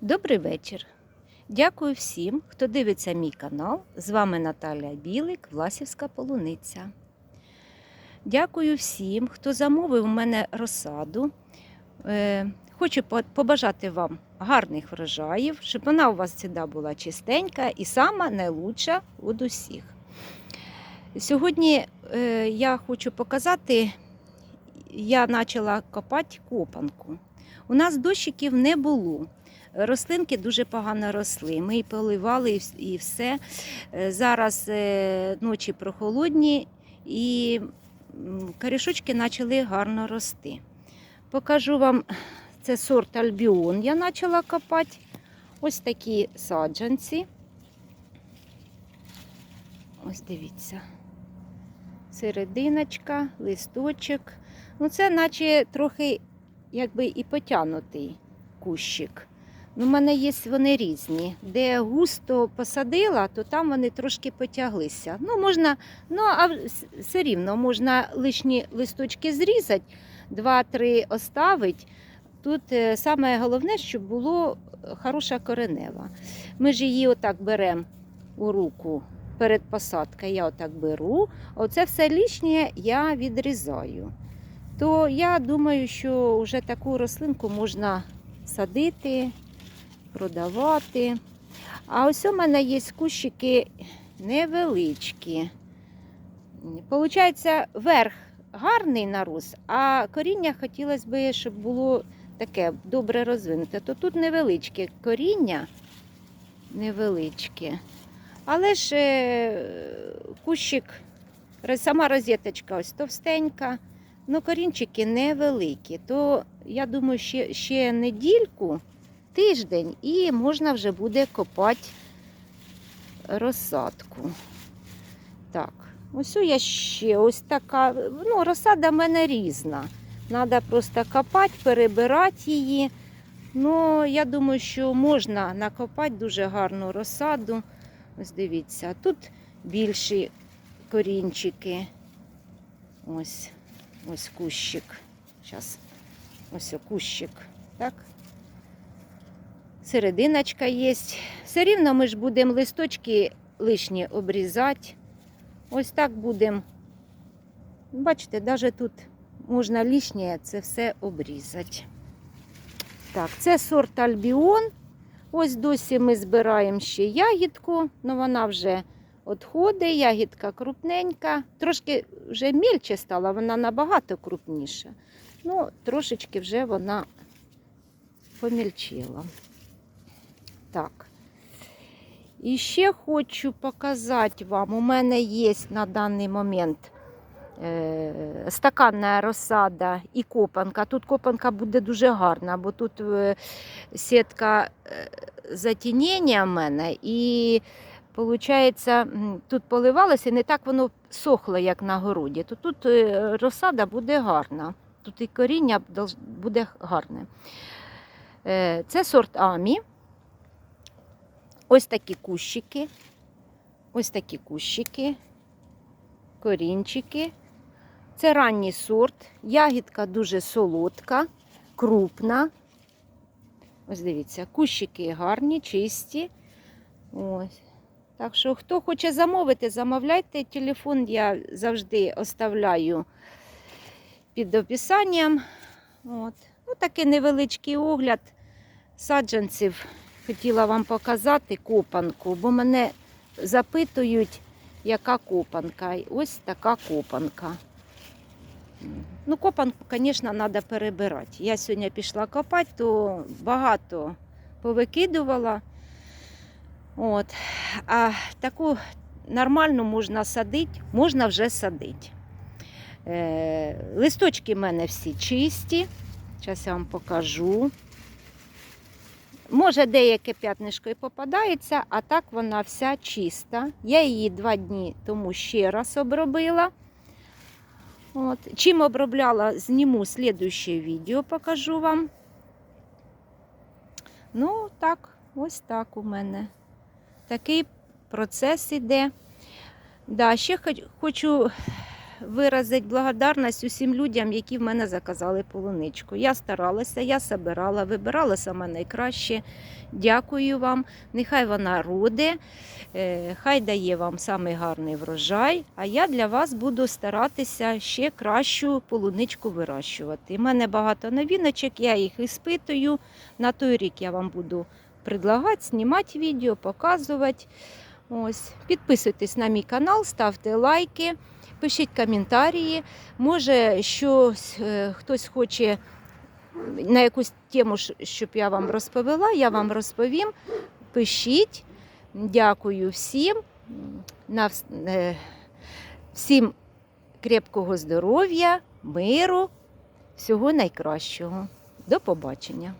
Добрий вечір. Дякую всім, хто дивиться мій канал. З вами Наталя Білик, Власівська полуниця. Дякую всім, хто замовив у мене розсаду. Е, Хочу побажати вам гарних врожаїв, щоб вона у вас завжди була чистенька і сама найлучша від усіх. Сьогодні е, я хочу показати, я почала копати копанку. У нас дощиків не було. Рослинки дуже погано росли. Ми і поливали, і все. Е, Зараз е, ночі прохолодні і корішочки почали гарно рости. Покажу вам це сорт Альбіон. Я почала копати. Ось такі саджанці. Ось дивіться. Серединочка, листочок. Ну, це наче трохи якби і потягнутий кущик. Ну, У мене є вони різні. Де густо посадила, то там вони трошки потяглися. Ну, можна, ну а все рівно можна лишні листочки зрізати, два-три оставити. Тут е, саме головне, щоб було е, хороша коренева. Ми ж її отак беремо у руку перед посадкою. Я отак беру. Оце все лишнє я відрізаю. То я думаю, що вже таку рослинку можна садити, продавати. А ось у мене є кущики невеличкі. Получається, верх гарний нарос, а коріння хотілося б, щоб було таке добре розвинуте. То тут невеличке коріння, невеличке. Але ж е, кущик, сама розеточка ось товстенька, ну корінчики невеликі. То я думаю, ще, ще недільку, тиждень, і можна вже буде копати розсадку. Так, ось я ще ось така. Ну, розсада в мене різна. Треба просто копати, перебирати її. Ну, я думаю, що можна накопати дуже гарну розсаду. Ось дивіться, тут більші корінчики. Ось, ось кущик. Зараз, ось кущик. Так. Серединочка є. Все рівно ми ж будемо листочки лишні обрізати. Ось так будемо. Бачите, навіть тут можна лишнє це все обрізати. Так, це сорт Альбіон. Ось досі ми збираємо ще ягідку, але вона вже відходить, ягідка крупненька. Трошки вже мільче стала, вона набагато крупніша. Ну, трошечки вже вона помільчила. Так. І ще хочу показати вам, у мене є на даний момент е, стаканна розсада і копанка. Тут копанка буде дуже гарна, бо тут е, сітка е, затінення в мене і виходить, тут поливалося, не так воно сохло, як на городі. То тут розсада буде гарна. Тут і коріння буде гарне. Це сорт Амі. Ось такі кущики. Ось такі кущики, корінчики. Це ранній сорт. Ягідка дуже солодка, крупна. Ось дивіться, кущики гарні, чисті. Ось. Так що, хто хоче замовити, замовляйте. Телефон я завжди оставляю під описанням. От. Ну, такий невеличкий огляд саджанців. Хотіла вам показати копанку, бо мене запитують, яка копанка. Ось така копанка. Ну, копанку, звісно, треба перебирати. Я сьогодні пішла копати, то багато повикидувала. От. А таку нормальну можна садити, можна вже садити. Е, листочки в мене всі чисті. Зараз я вам покажу. Може, деяке п'ятнишко і попадається, а так вона вся чиста. Я її два дні тому ще раз обробила. От. Чим обробляла, зніму слідуще відео, покажу вам. Ну, так, ось так у мене. Такий процес іде. Да, ще хоч- хочу виразити благодарність усім людям, які в мене заказали полуничку. Я старалася, я собирала, вибирала саме найкраще. Дякую вам. Нехай вона роде, е, хай дає вам самий гарний врожай. А я для вас буду старатися ще кращу полуничку вирощувати. У мене багато новіночок, я їх іспитую. На той рік я вам буду предлагати, знімати відео, показувати. Ось. Підписуйтесь на мій канал, ставте лайки, пишіть коментарі. Може, щось е, хтось хоче на якусь тему, щоб я вам розповіла, я вам розповім. Пишіть. Дякую всім. Е, всім крепкого здоров'я, миру, всього найкращого. До побачення.